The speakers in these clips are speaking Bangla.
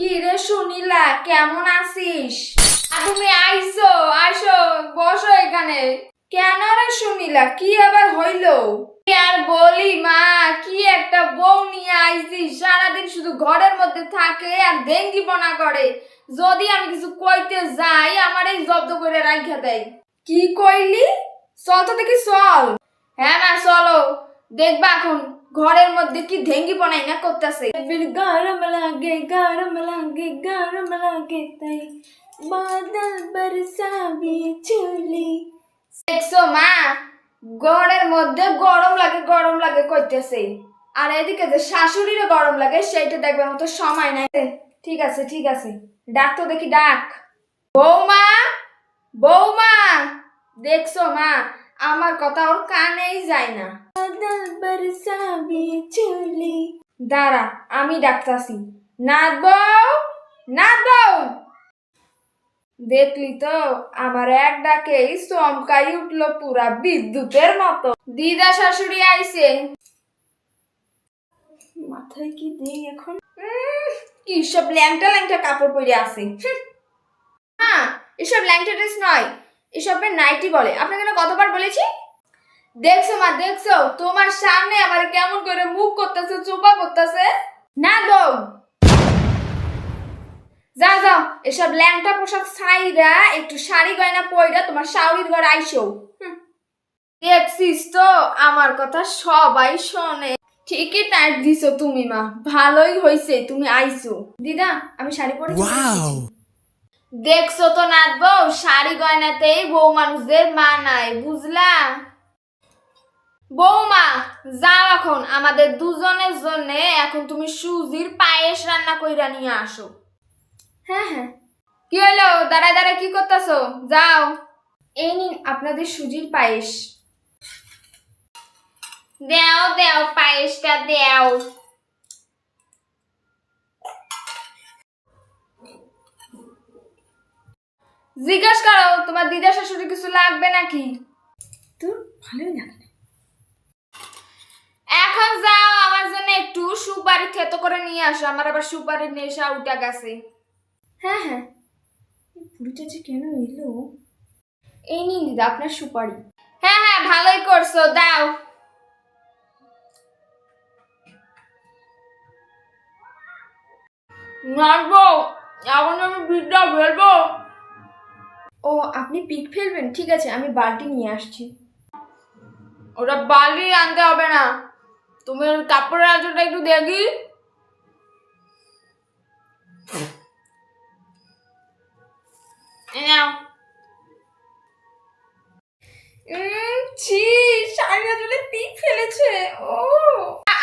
কি রে শুনিলা কেমন আছিস? তুমি আইসো আইসো, বসো এখানে। কেন রে শুনিলা কি আবার হইল? আর বলি মা, কি একটা বউ নিয়ে আইছি, সারাদিন শুধু ঘরের মধ্যে থাকে আর ডেঙ্গি পনা করে। যদি আমি কিছু কইতে যাই, আমার এই জব্দ করে রাখা দেয়। কি কইলি? চল তো দেখি চল। হ্যাঁ মা, চলো। দেখবা এখন ঘরের মধ্যে কি ডেঙ্গি পনাই না করতেছে? গরম লাগে গরম লাগে গরম লাগে তাই বাদল বরসাবি চলি। দেখছ মা? ঘরের মধ্যে গরম লাগে গরম লাগে কইতেছে। আর এদিকে যে শাশুড়িরও গরম লাগে সেইটা দেখবার মতো সময় নাই। ঠিক আছে ঠিক আছে। ডাক তো দেখি ডাক। বৌমা বৌমা! দেখছ মা? আমার কথা ওর কানেই যায় না। দাঁড়া আমি ডাকতাছি। নাথ বউ নাথ বউ। দেখলি তো আমার এক ডাকেই চমকাই উঠল পুরা বিদ্যুতের মতো। দিদা শাশুড়ি আইছে। মাথায় কি দেই এখন? কি সব ল্যাংটা ল্যাংটা কাপড় পরে আছে। হ্যাঁ এসব ল্যাংটা ড্রেস নয় এসবের নাইটি বলে। আপনাকে কতবার বলেছি? দেখছ মা দেখছ? তোমার সামনে আমার কেমন করে মুখ করতেছে চোপা করতেছে? না দৌ যাও যাও এসব ল্যাংটা পোশাক ছাইরা একটু শাড়ি গয়না পইরা তোমার শাওরির ঘর আইসো। দেখছিস তো আমার কথা সবাই শোনে। ঠিকই টাইট দিছো তুমি মা ভালোই হইছে তুমি আইছো দিদা আমি শাড়ি পরে দেখছ তো নাথ বউ শাড়ি গয়নাতেই বউ মানুষদের মানায় বুঝলা? বৌমা যাও এখন। আমাদের দুজনের জন্য এখন তুমি সুজির পায়েস রান্না কইরা নিয়ে আসো। হ্যাঁ হ্যাঁ। কি হলো দাঁড়ায় দাঁড়ায় কি করতেছো? যাও। এই নিন আপনাদের সুজির পায়েস। দেও দেও পায়েসটা দেও। জিজ্ঞাস করো তোমার দিদা শাশুড়ি কিছু লাগবে নাকি? তোর ভালোই লাগে এখন যাও আমার জন্য একটু সুপারি থেতো করে নিয়ে আসো আমার আবার সুপারির নেশা উঠা গেছে। হ্যাঁ হ্যাঁ। বুড়িটা যে কেন এলো? এই নিন দিদা আপনার সুপারি। হ্যাঁ হ্যাঁ ভালোই করছ দাও। নাচবো এখন আমি বিদ্যা ফেলব। ও আপনি পিক ফেলবেন? ঠিক আছে আমি বালতি নিয়ে আসছি। ওটা বালি আনতে হবে না। তুমি ওই কাপড়ের আঁচলটা একটু দেখি।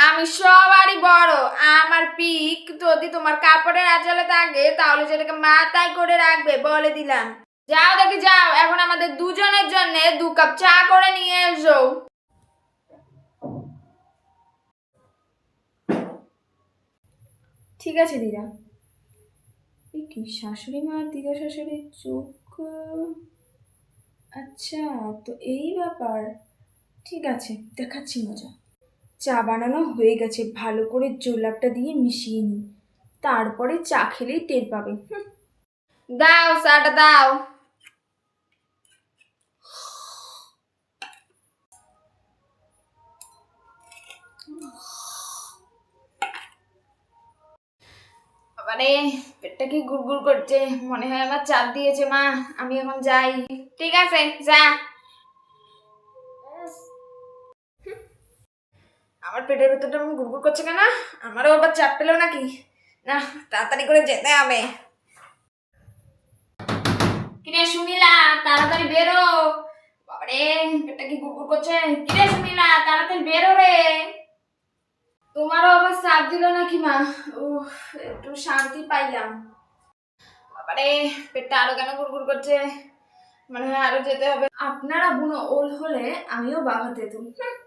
আমি সবারই বড়, আমার পিক যদি তোমার কাপড়ের আঁচলে থাকে, তাহলে সেটাকে মাথায় করে রাখবে, বলে দিলাম। যাও দেখি, যাও, এখন আমাদের দুজনের জন্য দু কাপ চা করে নিয়ে এসো। ঠিক আছে, দিদা। এই কি শাশুড়ি মা আর দিদা শাশুড়ির চোখ আচ্ছা তো এই ব্যাপার। ঠিক আছে, দেখাচ্ছি মজা। চা বানানো হয়ে গেছে, ভালো করে জোলাপটা দিয়ে মিশিয়ে নিই। তারপরে চা খেলেই টের পাবে। দাও, চাটা দাও। বাবারে পেটটা কি গুড়গুড় করছে? মনে হয় আমার চাপ দিয়েছে, মা। আমি এখন যাই। ঠিক আছে, যা। আমার পেটের ভেতরটা আমি গুড়গুড় করছে কেন? আমারও আবার চাপ পেল নাকি? না, তাড়াতাড়ি করে যেতে হবে। কিরে শুনিলা তাড়াতাড়ি বেরো। বাবারে, পেটটা কি গুড়গুড় করছে? কিরে শুনিলা তাড়াতাড়ি বেরো রে। তোমারও আবার চাপ দিল নাকি মা? উফ, একটু শান্তি পাইলাম। বাবারে, পেটটা আরও কেন গুড়গুড় করছে? মনে হয় আরও যেতে হবে। আপনারা বুনো ওল হলে আমিও বাবা হুম।